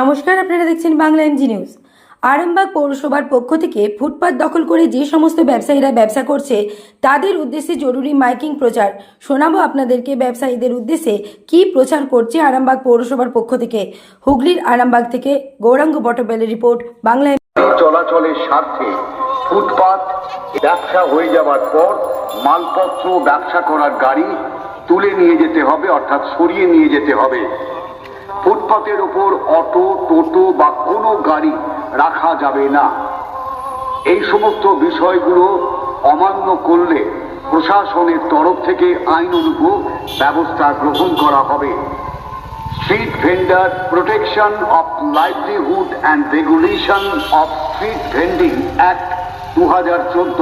নমস্কার, আপনারা দেখছেন বাংলা এমজি নিউজ। আরামবাগ পৌরসভার পক্ষ থেকে ফুটপাত দখল করে যে সমস্ত ব্যবসায়ীরা ব্যবসা করছে, তাদের উদ্দেশ্যে জরুরি মাইকিং প্রচার। শোনাবো আপনাদেরকে ব্যবসায়ীদের উদ্দেশ্যে কি প্রচার করছে আরামবাগ পৌরসভার পক্ষ থেকে। হুগলির আরামবাগ থেকে গৌরাঙ্গ বটবেলের রিপোর্ট, বাংলা চলাচলের স্বার্থে ফুটপাত ব্যবসা হয়ে যাওয়ার পর মালপত্র ব্যবসা করার গাড়ি তুলে নিয়ে যেতে হবে, অর্থাৎ সরিয়ে নিয়ে যেতে হবে। ফুটপাতের ওপর অটো, টোটো বা কোনো গাড়ি রাখা যাবে না। এই সমস্ত বিষয়গুলো অমান্য করলে প্রশাসনের তরফ থেকে আইন অনুযায়ী ব্যবস্থা গ্রহণ করা হবে। Street vendor protection of Livelihood and regulation of street vending act দু হাজার চোদ্দ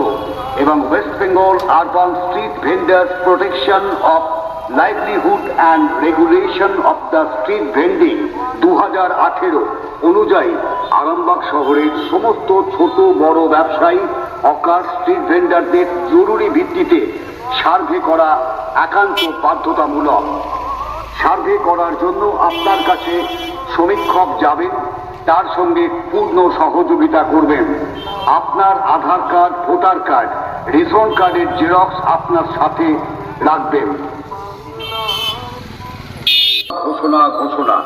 এবং West Bengal urban street vendors protection of livelihood and regulation of the street vending দু হাজার আঠেরো অনুযায়ী আরামবাগ শহরের সমস্ত ছোট বড় ব্যবসায়ী হকার স্ট্রিট ভেন্ডারদের জরুরি ভিত্তিতে সার্ভে করা একান্ত বাধ্যতামূলক। সার্ভে করার জন্য আপনার কাছে সমীক্ষক যাবেন, তার সঙ্গে পূর্ণ সহযোগিতা করবেন। আপনার Aadhaar card, voter card, ration কার্ডের জেরক্স আপনার সাথে রাখবেন। ঘোষণা ঘোষণা।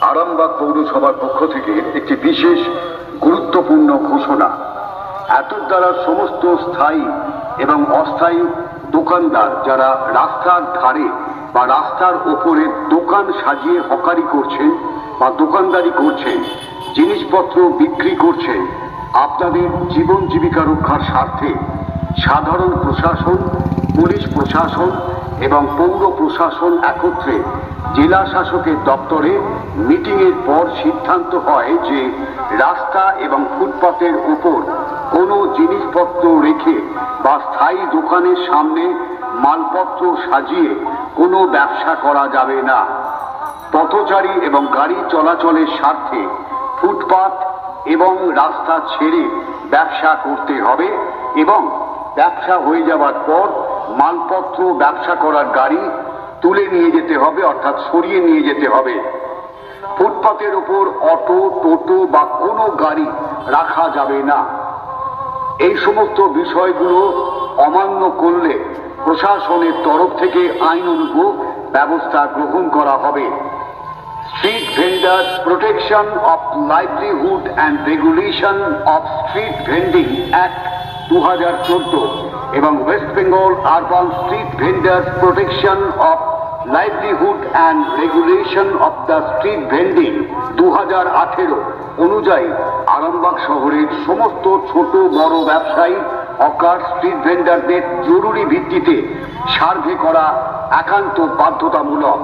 আরামবাগ পৌরসভার পক্ষ থেকে একটি বিশেষ গুরুত্বপূর্ণ ঘোষণা। এতর দ্বারা সমস্ত স্থায়ী এবং অস্থায়ী দোকানদার যারা রাস্তার ধারে বা রাস্তার ওপরে দোকান সাজিয়ে হকারি করছেন বা দোকানদারি করছেন, জিনিসপত্র বিক্রি করছেন, আপনাদের জীবন জীবিকা রক্ষার স্বার্থে সাধারণ প্রশাসন, পুলিশ প্রশাসন এবং পৌর প্রশাসন একত্রে জেলা শাসকের দপ্তরে মিটিংয়ের পর সিদ্ধান্ত হয় যে রাস্তা এবং ফুটপাতের উপর কোনো জিনিসপত্র রেখে বা স্থায়ী দোকানের সামনে মালপত্র সাজিয়ে কোনো ব্যবসা করা যাবে না। পথচারী এবং গাড়ি চলাচলের স্বার্থে ফুটপাত এবং রাস্তা ছেড়ে ব্যবসা করতে হবে এবং ব্যবসা হয়ে যাওয়ার পর মালপত্র, ব্যবসা করার গাড়ি তুলে নিয়ে যেতে হবে, অর্থাৎ সরিয়ে নিয়ে যেতে হবে। ফুটপাতের ওপর অটো, টোটো বা কোনো গাড়ি রাখা যাবে না। এই সমস্ত বিষয়গুলো অমান্য করলে প্রশাসনের তরফ থেকে আইন অনুযায়ী ব্যবস্থা গ্রহণ করা হবে। Street vendor protection of livelihood and regulation of street vending act দু এবং West Bengal urban street vendors protection of livelihood and regulation of the street vending দু হাজার আঠেরো অনুযায়ী আরামবাগ শহরের সমস্ত ছোট বড় ব্যবসায়ী অকার স্ট্রিট ভেন্ডারদের জরুরি ভিত্তিতে সার্ভে করা একান্ত বাধ্যতামূলক।